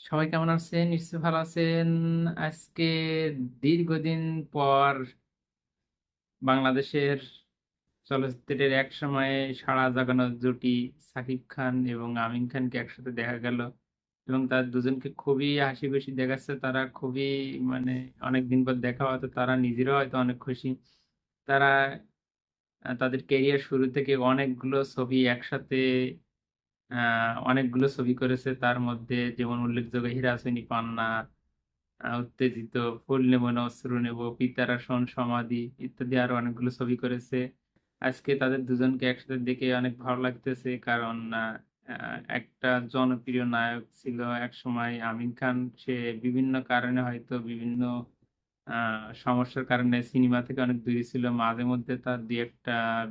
সবাই কেমন আছেন? নিশ্চয়ই ভালো আছেন। আজকে দীর্ঘদিন পর বাংলাদেশের চলচ্চিত্রের একসময়ে সাড়া জাগানো জুটি সাকিব খান এবং আমিন খানকে একসাথে দেখা গেল এবং তার দুজনকে খুবই হাসি-খুশি দেখাচ্ছে। তারা খুবই মানে অনেক দিন পর দেখা হয়তো তারা নিজেরাও হয়তো অনেক খুশি। তারা তাদের কেরিয়ার শুরু থেকে অনেকগুলো ছবি একসাথে অনেকগুলো ছবি করেছে। তার মধ্যে যেমন উল্লেখযোগ্য 'হীরা আঁচনি পান্না', 'উত্তেজিত', 'ফুল নেব না অশ্রু নেব', 'পিতার আসন', 'সমাধি' ইত্যাদি আরও অনেকগুলো ছবি করেছে। আজকে তাদের দুজনকে একসাথে দেখে অনেক ভালো লাগতেছে। কারণ একটা জনপ্রিয় নায়ক ছিল এক সময় আমিন খান। সে বিভিন্ন কারণে হয়তো বিভিন্ন সমস্যার কারণে সিনেমা থেকে অনেক দূরে ছিল। মাঝে মধ্যে তার ২-১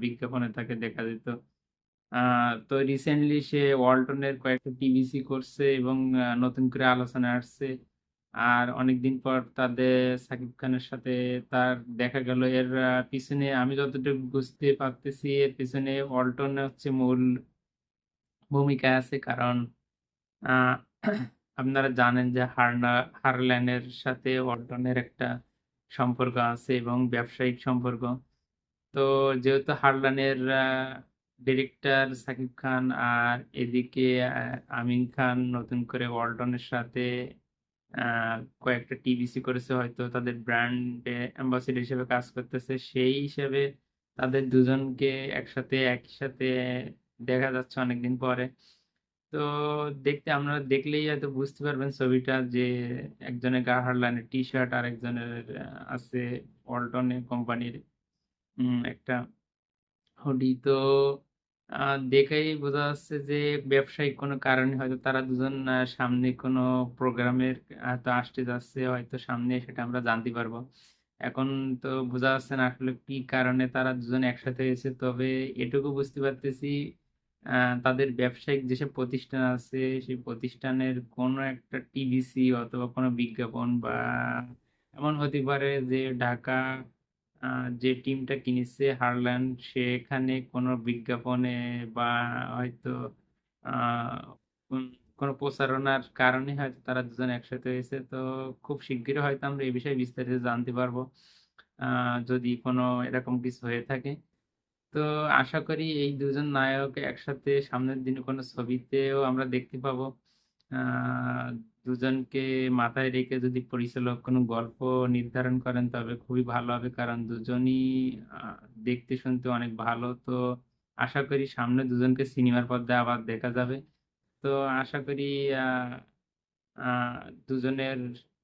বিজ্ঞাপনে তাকে দেখা যেত। তো রিসেন্টলি সে ওয়ালটনের কয়েকটা টিভিসি করছে এবং নতুন করে আলোচনা আসছে। আর অনেকদিন পর তাদের সাকিব খানের সাথে তার দেখা গেল। এর পিছনে আমি যতটুকু বুঝতে পারতেছি, এর পিছনে ওয়ালটন হচ্ছে মূল ভূমিকা আছে। কারণ আপনারা জানেন যে হারনা হারল্যানের সাথে ওয়ালটনের একটা সম্পর্ক আছে এবং ব্যবসায়িক সম্পর্ক। তো যেহেতু হারলানের আ ডিরেক্টর সাকিব খান আর এদিকে আমিন খান নতুন করে ওয়ালটনের সাথে কয়েকটা টিভিসি করেছে, হয়তো তাদের ব্র্যান্ডে অ্যাম্বাসেডর হিসেবে কাজ করতেছে। সেই হিসেবে তাদের দুজনকে একসাথে, একই সাথে দেখা যাচ্ছে অনেকদিন পরে। তো দেখতে আপনারা দেখলেই হয়তো বুঝতে পারবেন ছবিটা যে একজনের গায়ে হারলানের টি-শার্ট আরেকজনের আ আছে ওয়ালটনের কোম্পানির একটা হুডি। তো দেখেই বোঝা যাচ্ছে যে ব্যবসায়িক কোনো কারণে হয়তো তারা দুজন সামনে কোনো প্রোগ্রামের হয়তো আসতে যাচ্ছে। হয়তো সামনে সেটা আমরা জানতে পারব। এখন তো বোঝা যাচ্ছে না আসলে কি কারণে তারা দুজন একসাথে হয়েছে। তবে এটুকু বুঝতে পারতেছি তাদের ব্যবসায়িক যেসব প্রতিষ্ঠান আছে, সেই প্রতিষ্ঠানের কোনো একটা টিভিসি অথবা কোনো বিজ্ঞাপন বা এমন হতে পারে যে ঢাকা যে টিমটা কিনেছে হারল্যান্ড সেখানে কোনো বিজ্ঞাপনে বা হয়তো কোনো প্রচারণার কারণে হয়তো তারা দুজন একসাথে হয়েছে। তো খুব শিগগিরই হয়তো আমরা এই বিষয়ে বিস্তারিত জানতে পারব। যদি কোনো এরকম কিছু হয়ে থাকে। তো আশা করি এই দুজন নায়ক একসাথে সামনের দিনে কোনো ছবিতেও আমরা দেখতে পাবো। দুজনকে মাথায় রেখে যদি পরিচালক কোনো গল্প নির্ধারণ করেন তবে খুবই ভালো হবে। কারণ দুজনই দেখতে শুনতে অনেক ভালো। তো আশা করি সামনে দুজনকে সিনেমার পর্দায় আবার দেখা যাবে। তো আশা করি দুজনের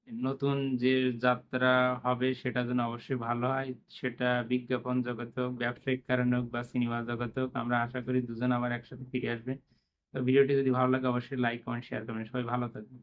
নতুন যে যাত্রা হবে সেটা যেন অবশ্যই ভালো হয়। সেটা বিজ্ঞাপন জগতে হোক, ব্যবসায়িক কারণে হোক বা সিনেমা জগতে হোক। আমরা আশা করি দুজন আবার একসাথে ফিরে আসবে। তো ভিডিওটি যদি ভালো লাগে অবশ্যই লাইক, কমেন্ট, শেয়ার করবেন। সবাই ভালো থাকবেন।